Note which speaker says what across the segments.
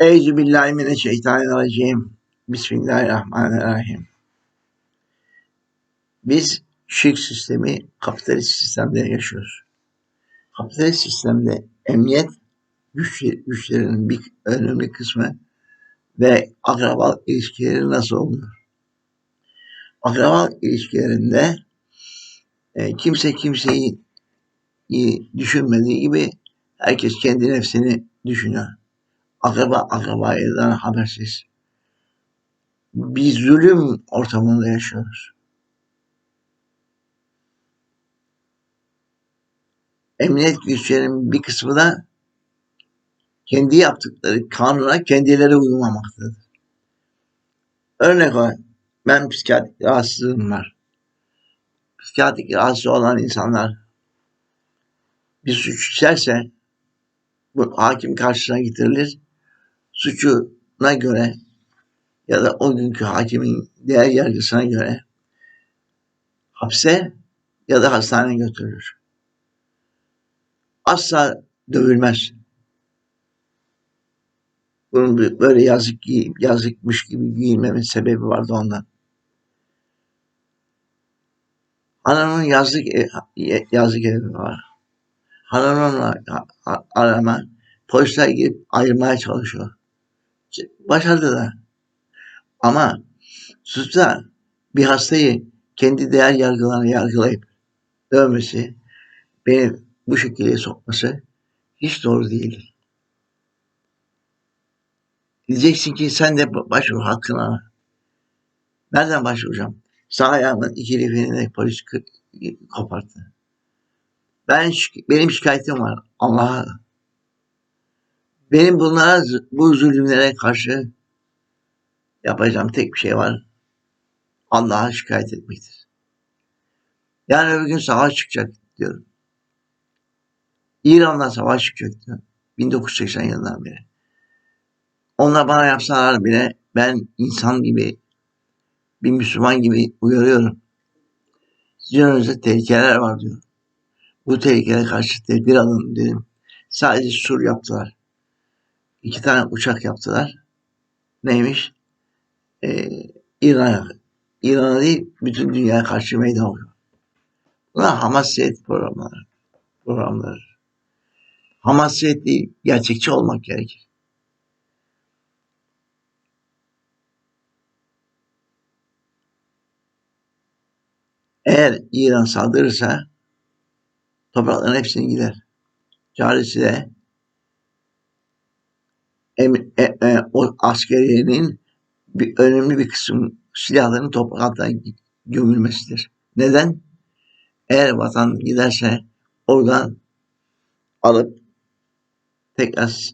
Speaker 1: Eyzü billahi mineşşeytanirracim. Bismillahirrahmanirrahim. Biz şirk sistemi kapitalist sistemde yaşıyoruz. Kapitalist sistemde emniyet güç, güçlerinin bir önemli kısmı ve akraba ilişkileri nasıl oluyor? Akraba ilişkilerinde e, kimse kimseyi iyi düşünmediği gibi herkes kendi nefsini düşünüyor. Akraba akrabadan habersiz. Bir zulüm ortamında yaşıyoruz. Emniyet güçlerinin bir kısmı da kendi yaptıkları kanuna kendileri uymamaktadır. Örnek olarak ben psikiyatrik rahatsızlığım var. Psikiyatrik rahatsız olan insanlar bir suç işlerse bu hakim karşısına getirilir. Suçuna göre ya da o günkü hakimin değer yargısına göre hapse ya da hastaneye götürülür. Asla dövülmez. Bunun böyle yazık yazıkmış gibi giyinmemin sebebi vardı ondan. Hanımın yazlık ev, yazlık evi var. Hanımla arama polisler gidip ayırmaya çalışıyor. Başardı da. Ama suçta bir hastayı kendi değer yargılarına yargılayıp dövmesi, beni bu şekilde sokması hiç doğru değil. Diyeceksin ki sen de başvur hakkına. Nereden başvuracağım? Sağ ayağımın iki lifini polis koparttı. Ben benim şikayetim var Allah'a. Benim bunlara bu zulümlere karşı yapacağım tek bir şey var. Allah'a şikayet etmektir. Yani öbür gün savaş çıkacak diyorum. İran'la savaş çıkacak diyorum. 1980 yılından beri. Onlar bana yapsalar bile ben insan gibi bir Müslüman gibi uyarıyorum. Sizin önünüzde tehlikeler var diyorum. Bu tehlikeye karşı tedbir alın dedim. Sadece sur yaptılar. İki tane uçak yaptılar. Neymiş? Ee, İran'a İran'a değil bütün dünyaya karşı meydan oluyor. Bunlar hamasiyet programları. Programları. Hamasiyet değil, gerçekçi olmak gerekir. Eğer İran saldırırsa toprakların hepsini gider. Çaresi de em, e, e, o askeriyenin bir önemli bir kısım silahlarının toprak altına gömülmesidir. Neden? Eğer vatan giderse oradan alıp tekrar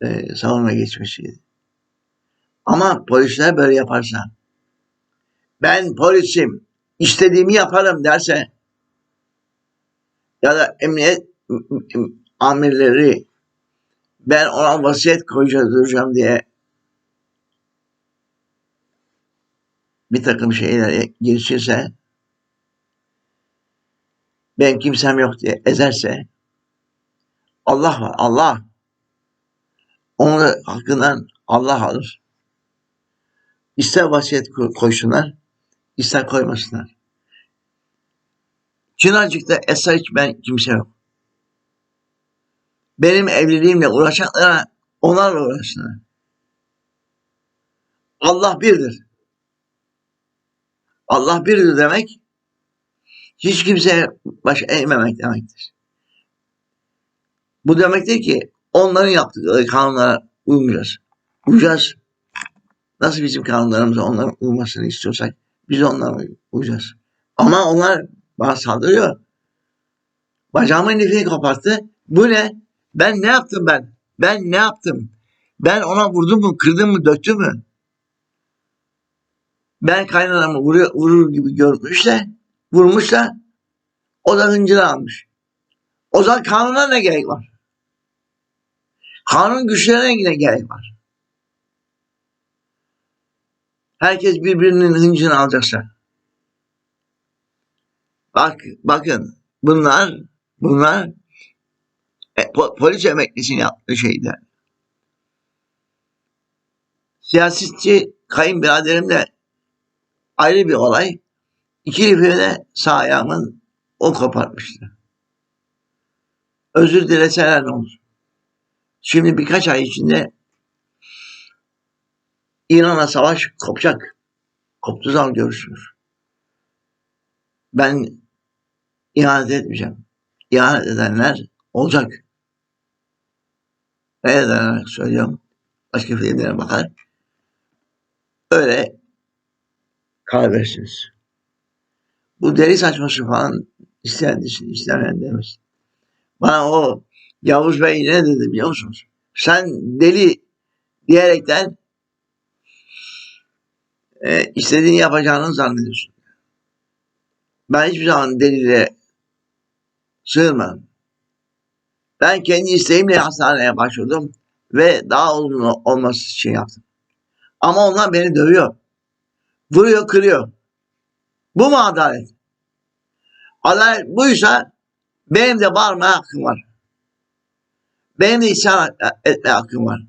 Speaker 1: e, savunma geçmesiydi. Ama polisler böyle yaparsa ben polisim istediğimi yaparım derse ya da emniyet amirleri ben ona vasiyet koyacağım diye bir takım şeyler girişirse ben kimsem yok diye ezerse Allah var Allah onun hakkından Allah alır. İster vasiyet koysunlar ister koymasınlar. Çınarcık'ta hiç ben kimse yok. Benim evliliğimle uğraşanlara onlarla uğraşsınlar. Allah birdir. Allah birdir demek hiç kimseye baş eğmemek demektir. Bu demektir ki onların yaptıkları kanunlara uymayacağız. Uyacağız. Nasıl bizim kanunlarımıza onların uymasını istiyorsak biz onlara uyacağız. Ama onlar bana saldırıyor. Bacağımın ipini koparttı. Bu ne? Ben ne yaptım ben? Ben ne yaptım? Ben ona vurdum mu, kırdım mı, döktüm mü? Ben kaynanamı vuruyor, vurur gibi görmüş de, vurmuş da o da hıncını almış. O zaman kanuna ne gerek var? Kanun güçlerine ne gerek var? Herkes birbirinin hıncını alacaksa. Bak, bakın bunlar bunlar e, po, polis emeklisinin yaptığı şeyler. Siyasetçi kayınbiraderim de ayrı bir olay. İki lifimi de sağ ayağımın o kopartmıştı. Özür dileseler ne olur? Şimdi birkaç ay içinde İran'la savaş kopacak. Koptuğu zaman görüşürüz. Ben ihanet etmeyeceğim. İhanet edenler olacak. Ne ederek söylüyorum. Başka filmlere bakar. Öyle karar verirsiniz. Bu deli saçması falan isteyen desin, istemeyen demesin. Bana o Yavuz Bey ne dedi biliyor musunuz? Sen deli diyerekten e, istediğini yapacağını zannediyorsun. Ben hiçbir zaman delile sığınmadım. Ben kendi isteğimle hastaneye başvurdum ve daha olumlu olması için yaptım. Ama onlar beni dövüyor. Vuruyor, kırıyor. Bu mu adalet? Adalet buysa benim de bağırmaya hakkım var. Benim de isyan etme hakkım var.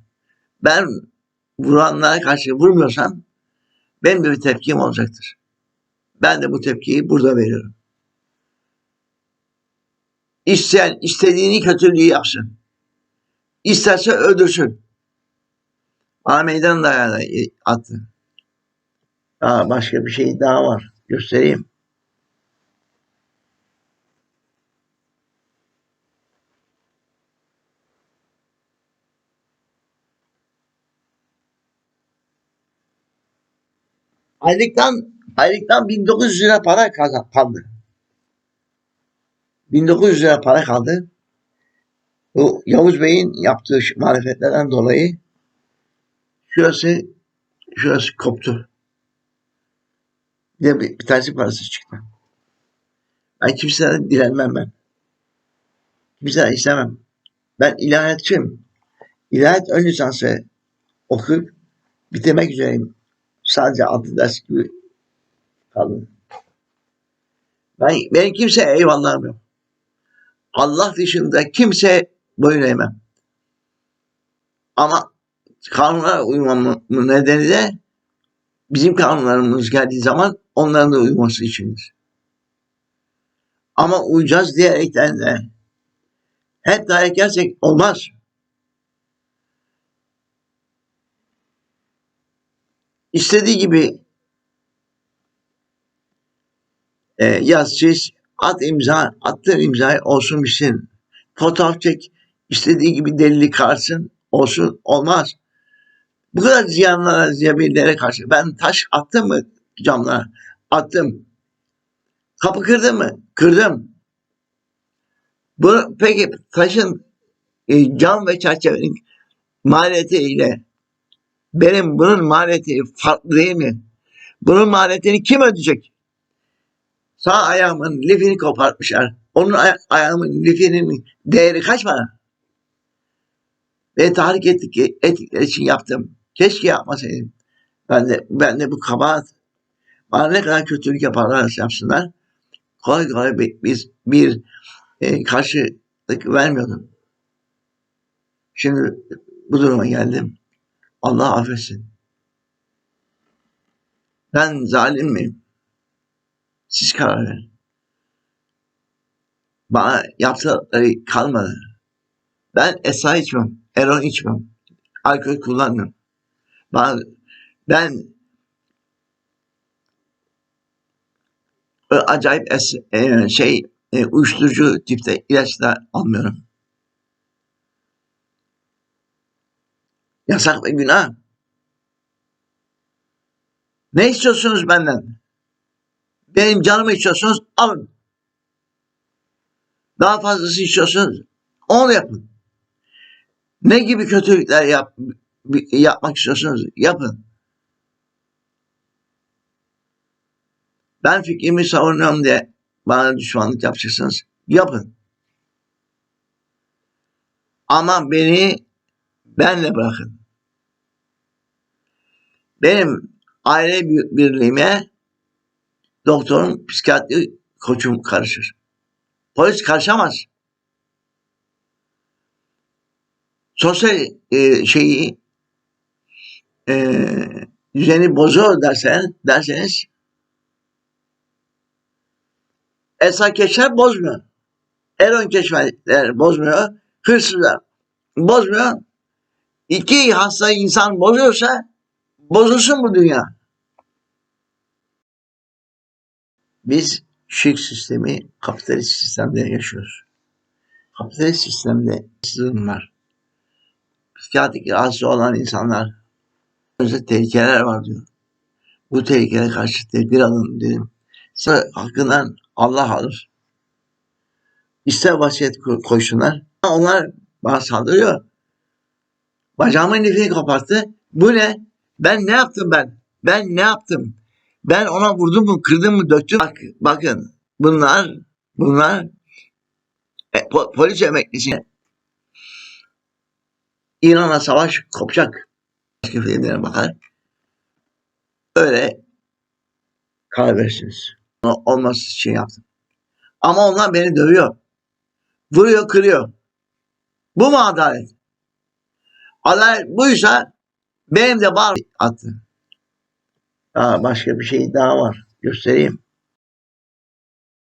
Speaker 1: Ben vuranlara karşı vurmuyorsam benim de bir tepkim olacaktır. Ben de bu tepkiyi burada veriyorum. İsteyen istediğini kötülüğü yapsın. İsterse öldürsün. Bana meydan dayağı attı. Aa, başka bir şey daha var. Göstereyim. Aylıktan aylıktan 1900 lira para kazan- kaldı. 1900 lira para kaldı. Bu Yavuz Bey'in yaptığı marifetlerden dolayı şurası şurası koptu. Bir bir, bir tanesi parası çıktı. Ben kimseden dilenmem ben. Kimseden istemem. Ben ilahiyatçıyım. İlahiyat ön lisansı okuyup bitirmek üzereyim. Sadece altı ders gibi kaldı. Ben, benim kimseye eyvallahım yok. Allah dışında kimse boyun eğmem. Ama kanunlara uymamın nedeni de bizim kanunlarımız geldiği zaman onların da uyması içindir. Ama uyacağız diyerekten de hep dayak yersek olmaz. İstediği gibi e, yaz çiz, at imza, attığın imzayı olsun bitsin. Fotoğraf çek, istediği gibi delilik karsın, olsun, olmaz. Bu kadar ziyanlara, ziyabillere karşı ben taş attım mı camlara? Attım. Kapı kırdım mı? Kırdım. Bu, peki taşın e, cam ve çerçevenin maliyetiyle benim bunun maliyeti farklı değil mi? Bunun maliyetini kim ödeyecek? Sağ ayağımın lifini kopartmışlar. Onun aya- ayağımın lifinin değeri kaç para? Ve tahrik ettik, ettikleri için yaptım. Keşke yapmasaydım. Ben de, ben de bu kabahat. Bana ne kadar kötülük yaparlar yapsınlar. Kolay kolay bir, biz bir e, karşılık vermiyordum. Şimdi bu duruma geldim. Allah affetsin. Ben zalim miyim? Siz karar verin. Bana yaptıkları kalmadı. Ben esrar içmem, eron içmem, alkol kullanmıyorum. Bana, ben acayip es, e, şey e, uyuşturucu tipte ilaçlar almıyorum. Yasak ve günah. Ne istiyorsunuz benden? Benim canımı istiyorsunuz alın. Daha fazlası istiyorsanız onu yapın. Ne gibi kötülükler yap, yapmak istiyorsanız yapın. Ben fikrimi savunuyorum diye bana düşmanlık yapacaksınız. Yapın. Ama beni benle bırakın. Benim aile birliğime doktorun psikiyatri koçum karışır. Polis karışamaz. Sosyal e, şeyi eee düzeni bozuyor dersen, derseniz Esra Keşfer bozmuyor. Eron Keşferler bozmuyor. Hırsızlar bozmuyor. İki hasta insan bozuyorsa bozulsun bu dünya. Biz şirk sistemi kapitalist sistemde yaşıyoruz. Kapitalist sistemde sızım var. Psikiyatrik rahatsız olan insanlar önce tehlikeler var diyor. Bu tehlikelere karşı tedbir alın dedim. Sonra hakkından Allah alır. İster vasiyet ko- koysunlar. Onlar bana saldırıyor. Bacağımın ipini koparttı. Bu ne? Ben ne yaptım ben? Ben ne yaptım? Ben ona vurdum mu, kırdım mı, döktüm. Bak, bakın bunlar, bunlar e, po- polis emeklisi. İran'la savaş kopacak. Başka filmlere bakar. Öyle. O- Olması için yaptım. Ama onlar beni dövüyor. Vuruyor, kırıyor. Bu mu adalet? Adalet buysa benim de var attı. Daha başka bir şey daha var. Göstereyim.